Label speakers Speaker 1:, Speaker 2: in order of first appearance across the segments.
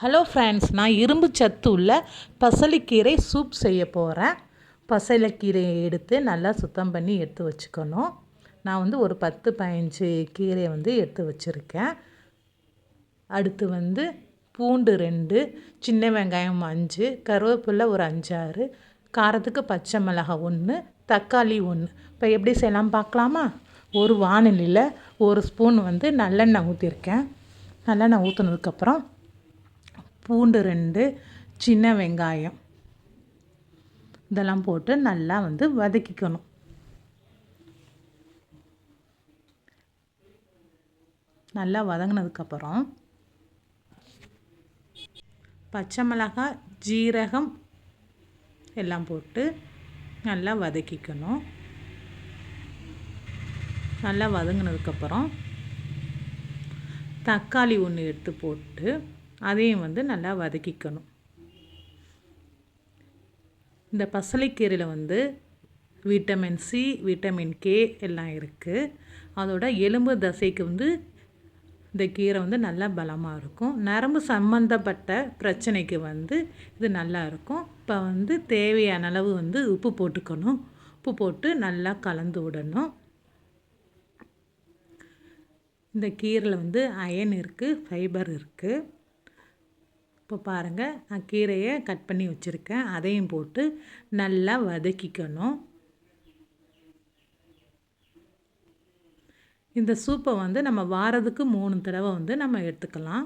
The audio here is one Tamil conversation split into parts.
Speaker 1: ஹலோ ஃப்ரெண்ட்ஸ் நான் இரும்பு சத்து உள்ள பசலைக்கீரை சூப் செய்ய போகிறேன் பசலைக்கீரையை எடுத்து நல்லா சுத்தம் பண்ணி எடுத்து வச்சுக்கணும். நான் வந்து ஒரு பத்து பதினஞ்சு கீரையை வந்து எடுத்து வச்சுருக்கேன். அடுத்து வந்து பூண்டு ரெண்டு சின்ன வெங்காயம் அஞ்சு கருவேப்பிலை ஒரு அஞ்சாறு காரத்துக்கு பச்சை மிளகாய் ஒன்று தக்காளி ஒன்று இப்போ எப்படி செய்யலாம் பார்க்கலாமா? ஒரு வானிலையில் ஒரு ஸ்பூன் வந்து நல்லெண்ணெய் ஊற்றிருக்கேன் நல்லெண்ணெய் ஊற்றுனதுக்கப்புறம் பூண்டு ரெண்டு சின்ன வெங்காயம். இதெல்லாம் போட்டு நல்லா வந்து வதக்கிக்கணும். நல்லா வதங்கினதுக்கப்புறம் பச்சை மிளகாய் ஜீரகம் எல்லாம் போட்டு நல்லா வதக்கிக்கணும். நல்லா வதங்கினதுக்கப்புறம் தக்காளி ஒன்று எடுத்து போட்டு அதையும் வந்து நல்லா வதக்கிக்கணும். இந்த பசலைக்கீரையில் வந்து விட்டமின் சி விட்டமின் கே எல்லாம் இருக்குது அதோட எலும்பு தசைக்கு வந்து இந்த கீரை வந்து நல்லா பலமாக இருக்கும். நரம்பு சம்மந்தப்பட்ட பிரச்சனைக்கு வந்து இது நல்லா இருக்கும். இப்போ வந்து தேவையான அளவு வந்து உப்பு போட்டுக்கணும். உப்பு போட்டு நல்லா கலந்து விடணும். இந்த கீரையில் வந்து அயன் இருக்குது ஃபைபர் இருக்குது இப்போ பாருங்கள் நான் கீரையை கட் பண்ணி வச்சுருக்கேன். அதையும் போட்டு நல்லா வதக்கிக்கணும். இந்த சூப்பை வந்து நம்ம வாரத்துக்கு மூணு தடவை வந்து நம்ம எடுத்துக்கலாம்.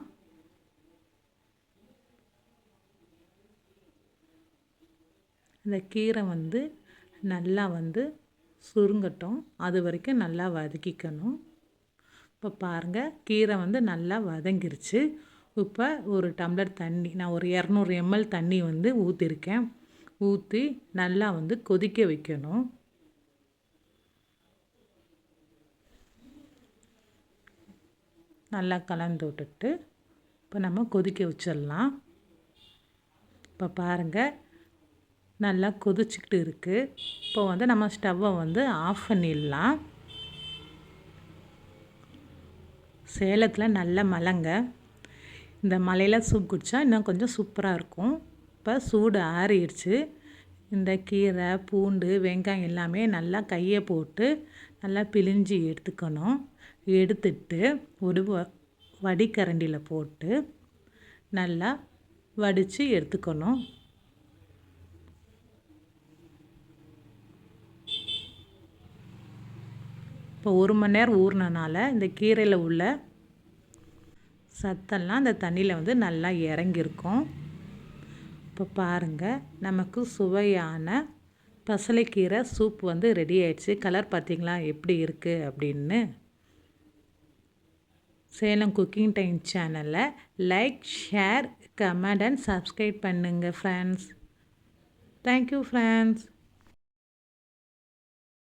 Speaker 1: இந்த கீரை வந்து நல்லா வந்து சுருங்கட்டும். அது வரைக்கும் நல்லா வதக்கிக்கணும். இப்போ பாருங்கள் கீரை வந்து நல்லா வதங்கிருச்சு. இப்போ ஒரு டம்ளர் தண்ணி நான் ஒரு இரநூறு எம்எல் தண்ணி வந்து ஊற்றிருக்கேன் ஊற்றி நல்லா வந்து கொதிக்க வைக்கணும். நல்லா கலந்து விட்டுட்டு இப்போ நம்ம கொதிக்க வச்சிடலாம். இப்போ பாருங்கள் நல்லா கொதிச்சுக்கிட்டு இருக்குது இப்போ வந்து நம்ம ஸ்டவ்வை வந்து ஆஃப் பண்ணிடலாம். சேலத்தில் நல்ல மலைங்க. இந்த மலையில் சூப் குடித்தா இன்னும் கொஞ்சம் சூப்பராக இருக்கும். இப்போ சூடு ஆறிடுச்சு. இந்த கீரை பூண்டு வெங்காயம் எல்லாமே நல்லா கையை போட்டு நல்லா பிழிஞ்சி எடுத்துக்கணும். எடுத்துட்டு ஒரு வடிகரண்டியில் போட்டு நல்லா வடித்து எடுத்துக்கணும். இப்போ ஒரு மணி நேரம் ஊறினனால இந்த கீரையில் உள்ள சத்தெல்லாம் அந்த தண்ணியில் வந்து நல்லா இறங்கியிருக்கும். இப்போ பாருங்கள் நமக்கு சுவையான பசலைக்கீரை சூப் வந்து ரெடி ஆயிடுச்சு. கலர் பார்த்திங்களா? எப்படி இருக்குது அப்படின்னு. சேலம் குக்கிங் டைம் சேனலை like share comment and subscribe பண்ணுங்கள் ஃப்ரெண்ட்ஸ் தேங்க்யூ ஃப்ரெண்ட்ஸ்